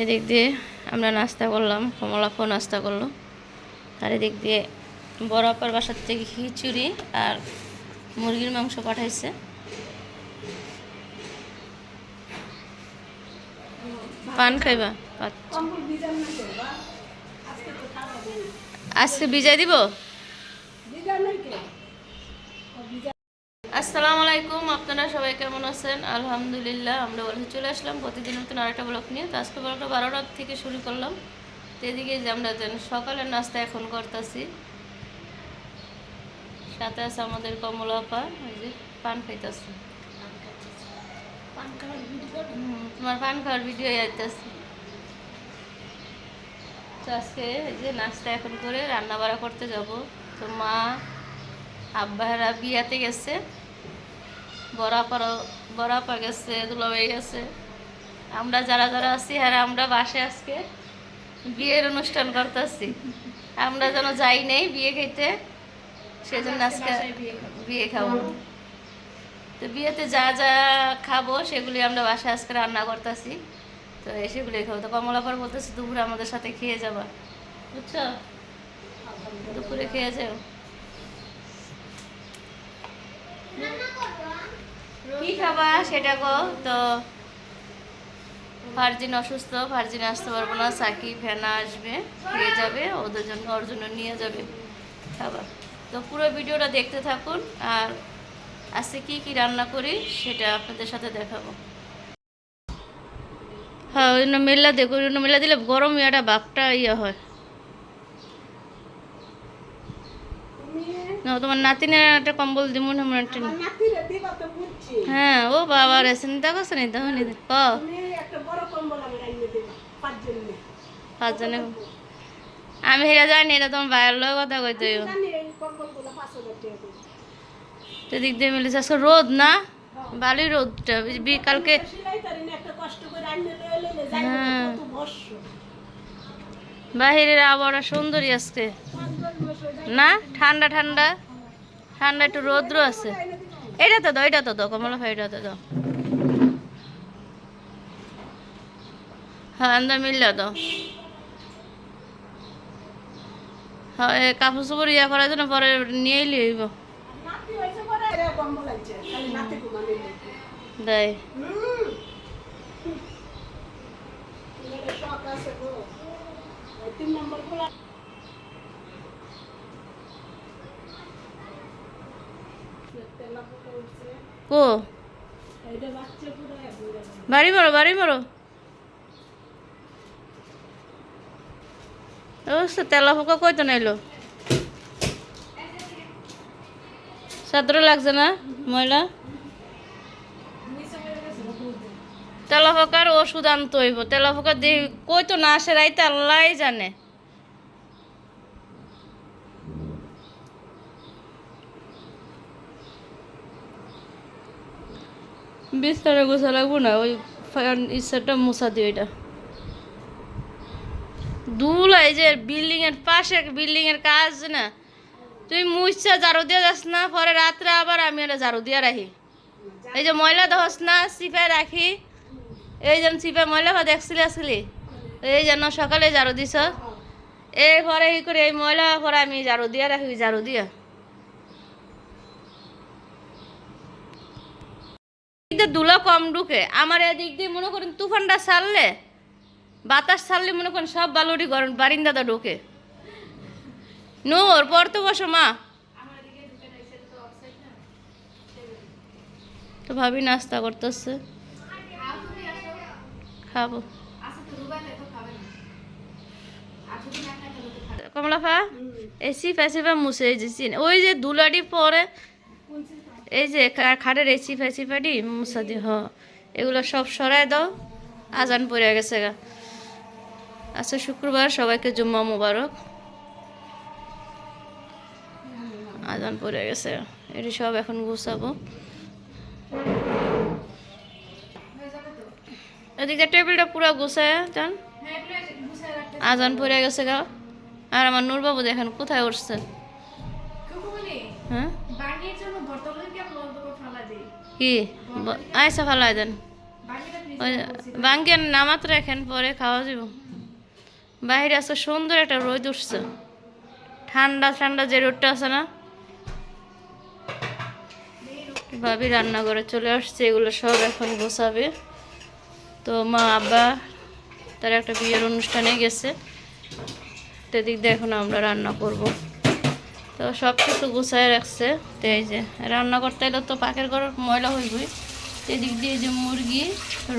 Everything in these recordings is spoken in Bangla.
এদিক দিয়ে আমরা নাস্তা করলাম কমলাফও নাস্তা করল। আর এদিক দিয়ে বড় আপার বাসার থেকে খিচুড়ি আর মুরগির মাংস পাঠাইছে। পান খাইবা? আচ্ছা। আজকে বিজয় দিব? আসসালামু আলাইকুম, আপনারা সবাই কেমন আছেন? আলহামদুলিল্লাহ, আমরা বলে চলে আসলাম প্রতিদিন নতুন আরেকটা ব্লক নিয়ে। তো আজকে ব্লকটা বারোটার থেকে শুরু করলাম। তো এদিকে যে আমরা যেন সকালের নাস্তা এখন করতেছি। সাথে আছে আমাদের কমলা ওই যে পান খাইতেছে। তোমার পান খাওয়ার ভিডিও আইতেছে। তো আজকে যে নাস্তা এখন করে রান্না বাড়া করতে যাব। তো মা আব্বাহারা বিয়াতে গেছে। বড়াপাড়া বড়াপা গেছে দুলাভাই গেছে। আমরা যারা যারা আছি আর আমরা বাসে আজকে বিয়ের অনুষ্ঠান করতেছি। আমরা যেন যাই নেই বিয়ে খাইতে সেজন্য আজকে বিয়ে খাব। তো বিয়েতে যা যা খাব সেগুলি আমরা বাসায় আজকে রান্না করতেছি। তো সেগুলি খাব। তো কমলাপার বলতেছি দুপুরে আমাদের সাথে খেয়ে যাবা। বুঝছ? দুপুরে খেয়ে যাও। কি খাবা সেটা গো তো ফারজিন অসুস্থ ফারজিন আসতে পারব না। সাকি ফেনা আসবে, খেয়ে যাবে, ওদের জন্য ওর জন্য নিয়ে যাবে খাবার। তো পুরো ভিডিওটা দেখতে থাকুন। আর আজকে কি কি রান্না করি সেটা আপনাদের সাথে দেখাবো। হ্যাঁ ওই জন্য মেলা দেখো, ওই জন্য মেলা দিলে গরম ইয়াটা বাপটা ইয়ে হয়। না তোমার নাতিনের একটা কম্বল দিব না একটা। হ্যাঁ ও বাবা রে চিন্তা করছে নি তখন ক পাঁচজনে। আমি সেটা জানি এটা তোমার বাইরের লোক কথা কইতে টাকা করে। তো দিক দিয়ে মিলেছে আজকে রোদ না ভালোই রোদটা বি- কালকে সেলাই তারি না, একটা কষ্ট করে আনিয়ে লয়ে লইলে যাই না, হ্যাঁ। বাহিরের আবহাওয়া সুন্দরী আজকে না? ঠান্ডা ঠান্ডা? ঠান্ডা একটু রৌদ্র আছে। এটা তো দাও এটা তো দাও কমলা ভাই এটা তো দাও। হ্যাঁ আন্দা মিললে দাও। হ্যাঁ কাপড় চোপড় ইয়া করার জন্য পরে নিয়ে লইব আর নাতি হয়েছে পরে, এরা কম্বল আনছে, খালি নাতি ঘুমালে লইবে। দেয় হুম। এবারে শখ আছে গো। ওই তিন নম্বর খোলা। তেলা পোকা উঠছে। কো। বাড়ি মারো বাড়ি মারো ও তেলা পোকা কইতো নাইলো সাদরে লাগছে না ময়লা? তেলা পোকার ওষুধ আনতে হইব তেলা পোকা দিয়ে কই তো না আসে, রাইতে আল্লাহ জানে। বিস্তারে গোছা লাগবো না, ওই ইচ্ছাটা মোছা দিও এটা। দুলা এই যে বিল্ডিং এর পাশে বিল্ডিং এর কাজ না। তুই মুছছা ঝাড়ু দিয়ে যাস না, পরে রাত্রে আবার আমি এটা ঝাড়ু দিয়ে রাখি। এই যে ময়লা দহস না চিপায় রাখি। এই যেন চিপা ময়লা দেখছিলি, আসলি? এই যেন সকালে ঝাড়ু দিছ। এই পরে ই করে এই ময়লা পরে আমি ঝাড়ু দিয়ে রাখি, ঝাড়ু দিয়া। ধুলো কম ঢুকে। আমার এদিক দিয়ে মনে করেন তুফানটা ছাড়লে, বাতাস ছাড়লে মনে করেন সব বালুটি গরম বারিন্দাটা ঢুকে। নূর পড়তে বসো, মা। তো ভাবি নাস্তা করতেছে। খাব। কমলাফা এই সিফা সিফা মুছে ওই যে দুলাটি পরে এই যে খাটের এই সিফা সিফাটি মুছা দি হ। এগুলো সব সরাই দাও আজান পড়ে গেছে গা। আচ্ছা শুক্রবার সবাইকে জুম্মা মুবারক। আজান পড়ে গেছে এটি সব এখন গুছাবো। এদিকে টেবিলটা পুরো গুছায় যান। আজান পড়ে গেছে গা। আর আমার নূরবাবু দেখেন কোথায় উঠছে হ্যাঁ কি? ব- আচ্ছা ভালো ওই বাঙ্গের নামাত রাখেন, পরে খাওয়া যাব বাইরে আছে সুন্দর একটা রোদ উঠছে। ঠান্ডা ঠান্ডা যে রোদটা আছে না? ভাবি রান্নাঘরে চলে আসছে, এগুলো সব এখন গোছাবে। তো মা, আব্বা, তার একটা বিয়ের অনুষ্ঠানে গেছে। তো এদিক দিয়ে এখন আমরা রান্না করব। তো সব কিছু গুছায় রাখছে। তো এই যে রান্না করতে এলে তো পাকের ঘর ময়লা হইবই। এদিক দিয়ে যে মুরগি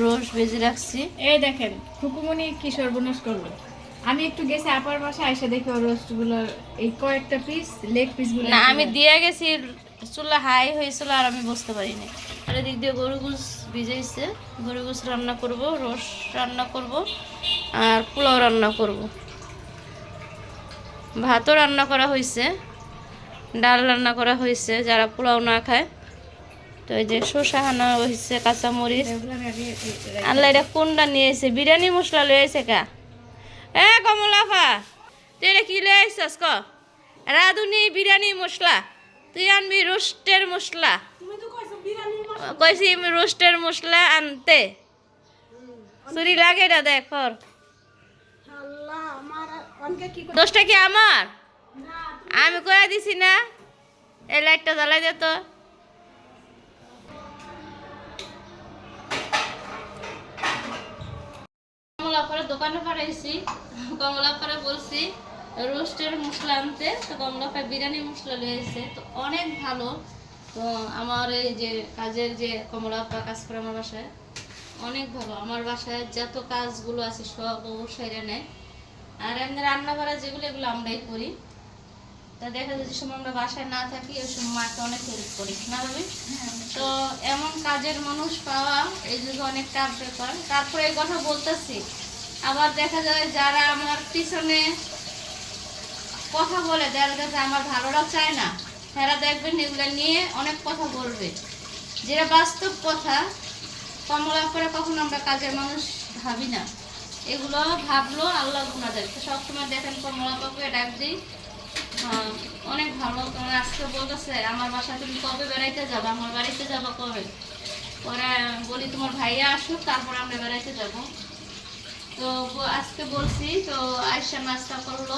রোজ ভেজে রাখছি। এই দেখেন খুকুমনি কি সর্বনাশ করল। আমি একটু গেছি আপার বাসা এসে দেখি ওর রোস্টগুলো এই কয়েকটা পিস লেগ পিসগুলো না আমি দিয়ে গেছি চুলা হাই হয়েছিল আর আমি বুঝতে পারিনি। আর এদিক দিয়ে গরু গুছ ভিজাইছে। গরু গুছ রান্না করব রোস রান্না করব আর পোলাও রান্না করব। ভাতও রান্না করা হয়েছে ডাল রান্না করা হয়েছে যারা পোলাও না খায়। তো এই যে শসা আনা হয়েছে কাঁচামরিচ। আল্লাহ এটা কোনটা নিয়ে এসে বিরিয়ানি মশলা লয়ে আইছে কা? এ কমলাফা তুই এটা কি লয়ে আইসস ক? রাধুনি বিরিয়ানি মশলা তুই আনবি রোস্টের মশলা। কইছি রোস্টের মশলা আনতে। চুরি লাগে এটা দেখ দোষটা কি আমার? আমি কয়ে দিছি না, এই লাইটটা জ্বালাই দে তো। বলছি, রোস্টের মশলা আনতে, তো বিরিয়ানি মশলা তো অনেক ভালো। তো আমার এই যে কাজের যে কমলাপা কাজ করে আমার বাসায়, অনেক ভালো। আমার বাসায় যত কাজগুলো আছে সব অবশ্যই নেয়। আর এমনি রান্না যেগুলো, এগুলো আমরাই করি। তা দেখা যায় যে সময় আমরা বাসায় না থাকি ওই সময় মাকে অনেক হেল্প করি না ভাবি? তো এমন কাজের মানুষ পাওয়া এই যুগে অনেক টাফ ব্যাপার। তারপরে এই কথা বলতেছি আবার দেখা যায় যারা আমার পিছনে কথা বলে যারা কাছে আমার ভালোটা চায় না তারা দেখবেন এগুলো নিয়ে অনেক কথা বলবে। যেটা বাস্তব কথা কমলা করে কখনো আমরা কাজের মানুষ ভাবি না। এগুলো ভাবলো আল্লাহ গুণা দেয়। তো সবসময় দেখেন কমলা পাপকে ডাক দিই অনেক ভালো। তোমার আজকে বলতেছে, আমার বাসা তুমি কবে বেড়াইতে যাব? আমার বাড়িতে যাব কবে? পরে বলি, তোমার ভাইয়া আসুক, তারপর আমরা বেড়াইতে যাব। তো আজকে বলছি, তো আয়সা নাস্তা করল।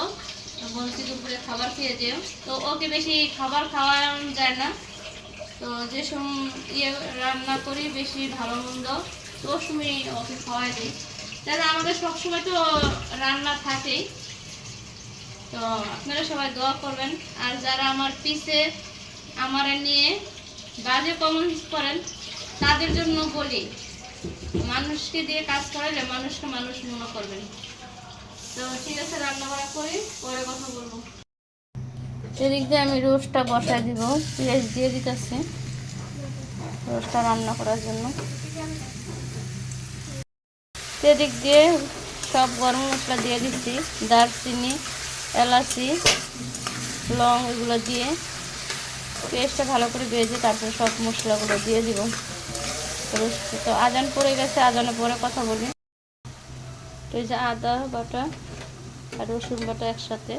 বলছি, দুপুরে খাবার খেয়ে যেও। তো ওকে বেশি খাবার খাওয়ানো যায় না। তো যে সময় ইয়ে রান্না করি, বেশি ভালো মন্দ। তো ওর সময় ওকে খাওয়াই দিই। তাহলে আমাদের সবসময় তো রান্না থাকেই। তো আপনারা সবাই দোয়া করবেন। আর যারা আমার পিছে আমার নিয়ে বাজে কমেন্টস করেন, তাদের জন্য বলি, মানুষকে দিয়ে কাজ করালে মানুষকে মানুষ মনে করবেন। তো ঠিক আছে রান্না বাড়া করি, পরে কথা বলব। এদিক দিয়ে আমি রোস্টটা বসাই দিব, পেঁয়াজ দিয়ে দিতেছি রোস্টটা রান্না করার জন্য। এদিক দিয়ে সব গরম মশলা দিয়ে দিচ্ছি, দারচিনি এলাচি, লং এগুলো দিয়ে পেস্টটা ভালো করে ভেজে তারপরে সব মশলাগুলো দিয়ে দিব। তো আজান পড়ে গেছে আজানের পরে কথা বলি। তো এই যে আদা, বাটা আর রসুন বাটা একসাথে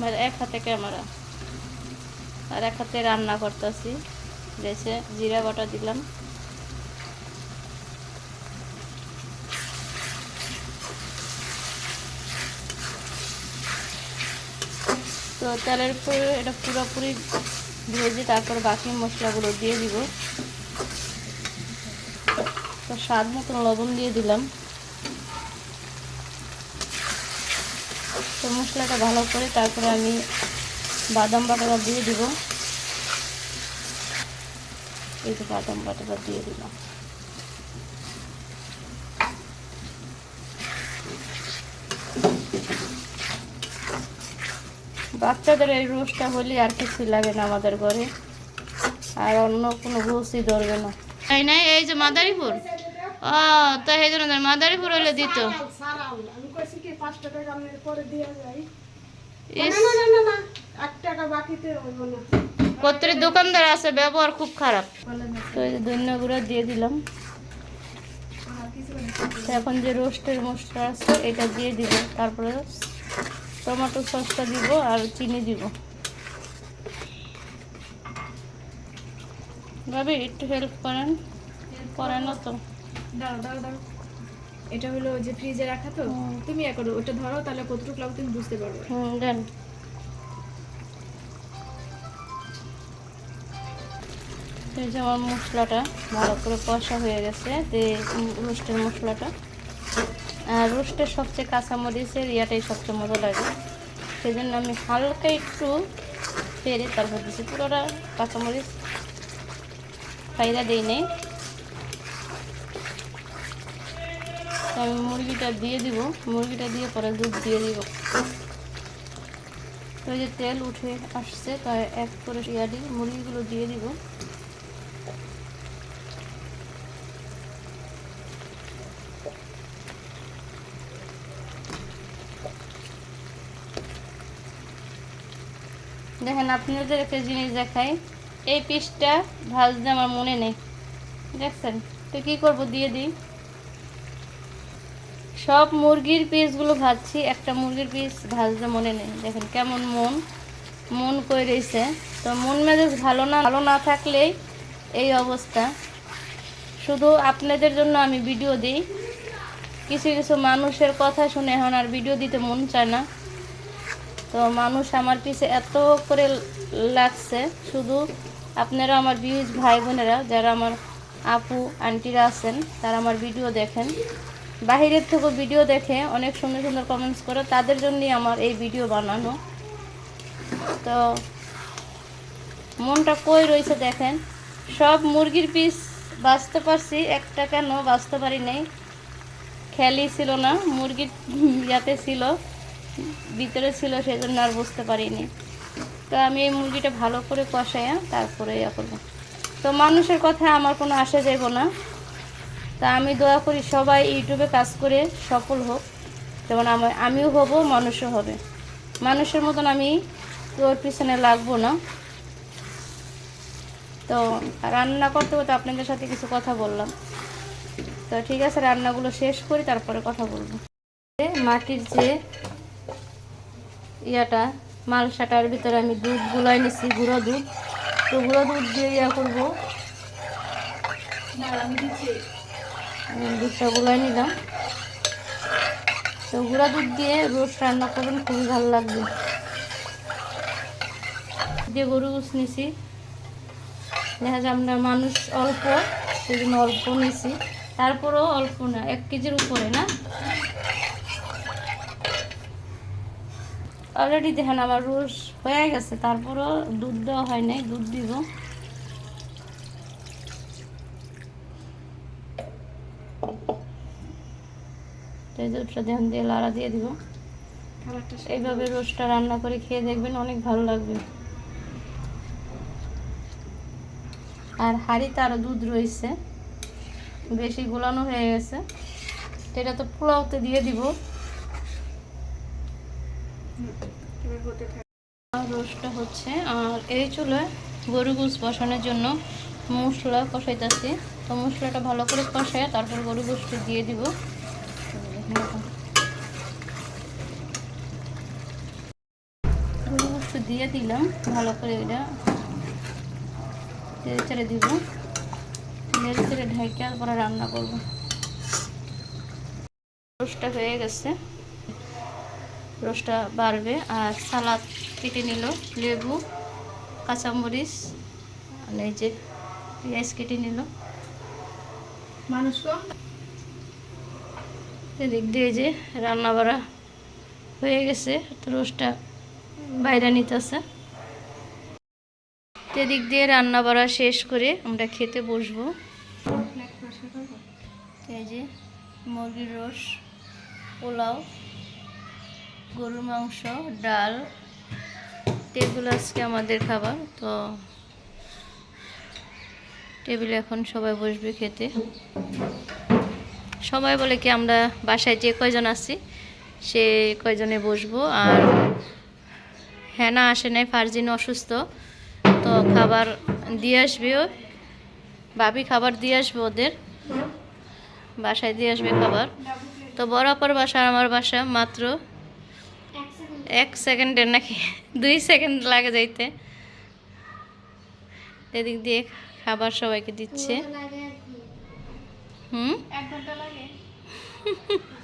আমার এক হাতে ক্যামেরা। আর এক হাতে রান্না করতেছি। গেছে জিরা বাটা দিলাম। তো তেলের উপরে এটা পুরোপুরি ভেজে তারপর বাকি মশলাগুলো দিয়ে দিব। তো স্বাদ মতন লবণ দিয়ে দিলাম। মশলাটা ভালো করে তারপরে আমি বাদাম বাটাটা দিয়ে দিব। এই যে বাদাম বাটাটা দিয়ে দিলাম। বাচ্চাদের এই রোজটা হলে আর কিছু লাগে না আমাদের ঘরে। আর অন্য কোনো রোজই ধরবে না। তাই না এই যে মাদারীপুর। ও, তো এই জন্য মাদারীপুর হলে দিত। সারাল আমি কইছি কি পাঁচ টাকা আপনার পরে দিয়ে যাই। না না না না এক টাকা বাকিতে রইব না। কত্রির দোকানদার আছে ব্যবহার খুব খারাপ। তো এই যে ধন্য গুঁড়া দিয়ে দিলাম। এখন যে রোস্টের মশলা আছে এটা দিয়ে দিব। তারপরে টমেটো সসটা দিব আর চিনি দিব। ভাবি একটু হেল্প করেন। করেন তো। দাও দাও দাও এটা হলো যে ফ্রিজে রাখা তো তুমি ইয়া করো ওটা ধরো তাহলে কতটুকু লাগবে তুমি বুঝতে পারবে। হুম দেন। এই যে আমার মশলাটা ভালো করে কষা হয়ে গেছে যে রোস্টের মশলাটা। আর রোস্টের সবচেয়ে কাঁচামরিচের ইয়াটাই সবচেয়ে মজা লাগে। সেই জন্য আমি হালকা একটু পেরে তারপর দিচ্ছি। পুরোটা কাঁচামরিচ ফাইদা দিই নেই। আমি মুরগিটা দিয়ে দিব। মুরগিটা দিয়ে পরে দুধ দিয়ে দিব। তো যে তেল উঠে আসছে তাই এক করে ইয়াদি মুরগিগুলো দিয়ে দিব। দেখেন আপনাদের একটা জিনিস দেখাই। এই পিসটা ভাজতে আমার মনে নেই। দেখছেন? তো কী করব, দিয়ে দিই। সব মুরগির পিসগুলো ভাজছি, একটা মুরগির পিস ভাজতে মনে নেই। দেখেন কেমন মন মন করে রয়েছে তো মন মেজাজ ভালো না ভালো না থাকলেই এই অবস্থা। শুধু আপনাদের জন্য আমি ভিডিও দিই। কিছু কিছু মানুষের কথা শুনে এখন আর ভিডিও দিতে মন চায় না। তো মানুষ আমার পিছে এত করে লাগছে, শুধু আপনারা আমার ভিউজ ভাই বোনেরা, যারা আমার আপু, আন্টিরা আছেন, তারা আমার ভিডিও দেখেন। বাহিরের থেকে ভিডিও দেখে অনেক সুন্দর সুন্দর কমেন্টস করে তাদের জন্যই আমার এই ভিডিও বানানো। তো মনটা কই রয়েছে দেখেন, সব মুরগির পিস বাঁচতে পারছি, একটা কেন বাঁচতে পারি নাই। খেয়ালই ছিল না মুরগির যাতে ছিল, ভিতরে ছিল সেই জন্য আর বুঝতে পারিনি। তো আমি এই মুরগিটা ভালো করে কষাইয়া তারপরে ইয়া করব। তো মানুষের কথা আমার কোনো আসা যাইব না। তা আমি দোয়া করি সবাই ইউটিউবে কাজ করে সফল হোক। যেমন আমার আমিও হব, মানুষও হবে। মানুষের মতন আমি তোর পিছনে লাগবো না। তো রান্না করতে করতে আপনাদের সাথে কিছু কথা বললাম। তো ঠিক আছে, রান্নাগুলো শেষ করি, তারপরে কথা বলব। মাটির যে ইয়াটা, মালসাটার ভিতরে আমি দুধ গুলাই নিছি, গুঁড়ো দুধ। তো গুঁড়ো দুধ দিয়ে ইয়া করব। আমি দিচ্ছি। দুধটা গুলাই নিলাম। তো গুঁড়া দুধ দিয়ে রোজ রান্না করবেন, খুবই ভালো লাগবে। দিয়ে গরু গুছ নিছি দেখা যায় আমরা মানুষ অল্প সেই অল্প নিছি। তারপরেও অল্প না, এক কেজির উপরে না? অলরেডি দেখেন আমার রোজ হয়ে গেছে, তারপরেও দুধ দেওয়া হয় নাই, দুধ দিব। তো এই ধ্যান দিয়ে লাড়া দিয়ে দিব। এইভাবে রোস্টটা রান্না করে খেয়ে দেখবেন অনেক ভালো লাগবে। আর হাঁড়িতে আরও দুধ রয়েছে। বেশি গোলানো হয়ে গেছে। এটা তো পোলাওতে দিয়ে দিব। রোস্টটা হচ্ছে আর এই চুলায় গরু গুছ বসানোর জন্য মশলা কষাইতেছি। তো মশলাটা ভালো করে কষায় তারপর গরু গোষ্ঠী দিয়ে দিব। গোষ্ঠ দিয়ে দিলাম ভালো করে এটা তেড়ে চেড়ে দিব। নেড়ে চেড়ে ঢেকে পরে রান্না করব। রোস্টটা হয়ে গেছে। রোস্টটা বাড়বে আর সালাদ কেটে নিল লেবু কাঁচামরিচ আর এই যে পেঁয়াজ কেটে নিল। মানুষ এদিক দিয়ে যে রান্না বাড়া হয়ে গেছে তো রোস্টটা বাইরে নিতেছে। এদিক দিয়ে রান্না বাড়া শেষ করে আমরা খেতে বসবো। এই যে মুরগির রোস পোলাও, গরুর মাংস, ডাল। এগুলো আজকে আমাদের খাবার, তো টেবিলে এখন সবাই বসবে খেতে। সবাই বলে কি আমরা বাসায় যে কয়জন আছি, সে কয়জনে বসবো, আর হ্যানা আসে নাই ফার্জিন অসুস্থ। তো খাবার দিয়ে আসবে ও। ভাবি খাবার দিয়ে আসবে ওদের। বাসায় দিয়ে আসবে খাবার। তো বড় আপার বাসা আমার বাসা মাত্র এক সেকেন্ডের নাকি দুই সেকেন্ড লাগে যাইতে। এদিক দিয়ে খাবার সবাইকে দিচ্ছে। হুম? এক ঘণ্টা লাগে?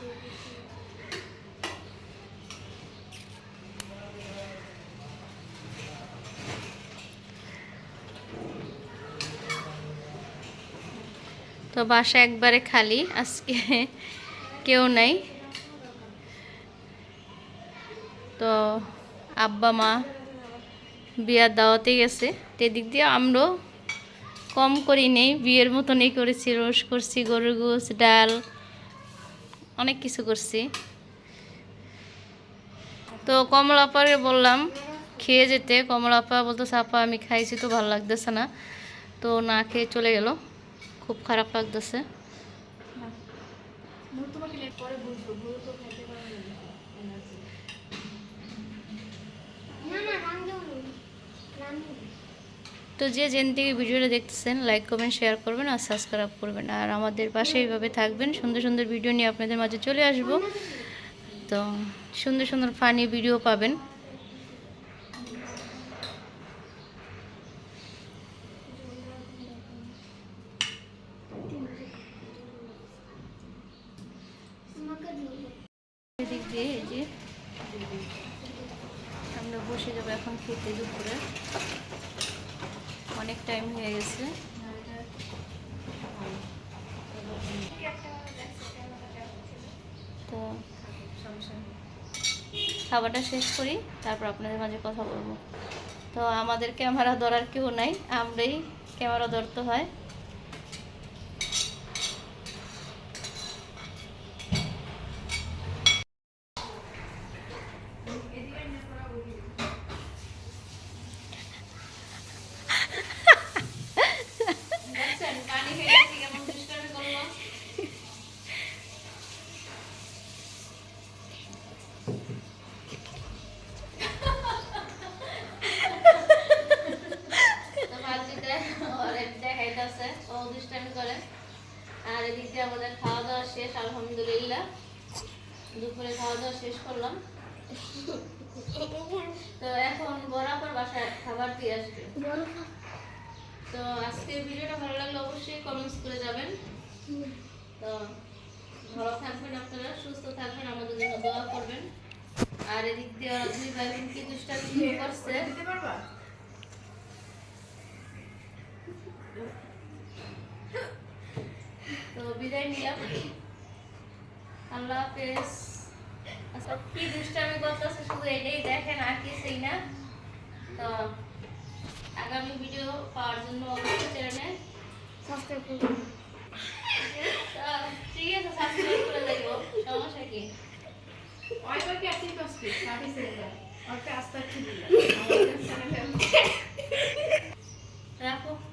তো বাসা একবারে খালি, আজকে কেউ নাই। তো আব্বা, মা বিয়ার দাওয়াতে গেছে। তো এদিক দিয়ে আমরাও কম করি নেই, বিয়ের মতনই করেছি রোস করছি, গরুর গোস ডাল, অনেক কিছু করছি। তো কমলাপারে বললাম, খেয়ে যেতে। কমলাপা বলতো সাপা আমি খাইছি তো ভালো লাগতেছে না। তো না খেয়ে চলে গেল। খুব খারাপ লাগতেছে। তো এনার্জি। তো যে যেন থেকে ভিডিওটা দেখতেছেন লাইক করবেন শেয়ার করবেন আর সাবস্ক্রাইব করবেন। আর আমাদের পাশে এইভাবে থাকবেন। সুন্দর সুন্দর ভিডিও নিয়ে আপনাদের মাঝে চলে আসব। তো সুন্দর সুন্দর ফানি ভিডিও পাবেন এদিক দিয়ে এই যে আমরা বসে যাব এখন খেতে দুপুরে অনেক টাইম হয়ে গেছে তো খাবারটা শেষ করি, তারপর আপনাদের মাঝে কথা বলব। তো আমাদের ক্যামেরা ধরার কেউ নাই, আমরাই ক্যামেরা ধরতে হয় পানি খেয়ে কেমন দুষ্টামি করল তো বালতিতে ওরে দেখাইতাছে ও দুষ্টামি করে আর এদিক দিয়ে আমাদের খাওয়া দাওয়া শেষ আলহামদুলিল্লাহ দুপুরে খাওয়া দাওয়া শেষ করলাম তো এখন বরাবর বাসায় খাবার দিয়ে আসবে তো আজকের ভিডিওটা ভালো লাগলে অবশ্যই কমেন্টস করে যাবেন তো ভালো থাকবেন আপনারা সুস্থ থাকবেন আমাদের জন্য দোয়া করবেন আর এদিক দিয়ে ওরা দুই ভাই বোন কি দুষ্টামি শুরু দিতে পারবা? তো বিদায় নিলাম। আল্লাহ হাফেজ। আচ্ছা কি দুষ্টামি করতেছে শুধু এটাই দেখেন আর কিছুই না। তো আগামী ভিডিও পাওয়ার জন্য অবশ্যই চ্যানেলে ঠিক আছে সাবস্ক্রাইব করে দেবো সমস্যা কি? ওই বাকি আছে কষ্ট সার্ভিস ఓకే రాపో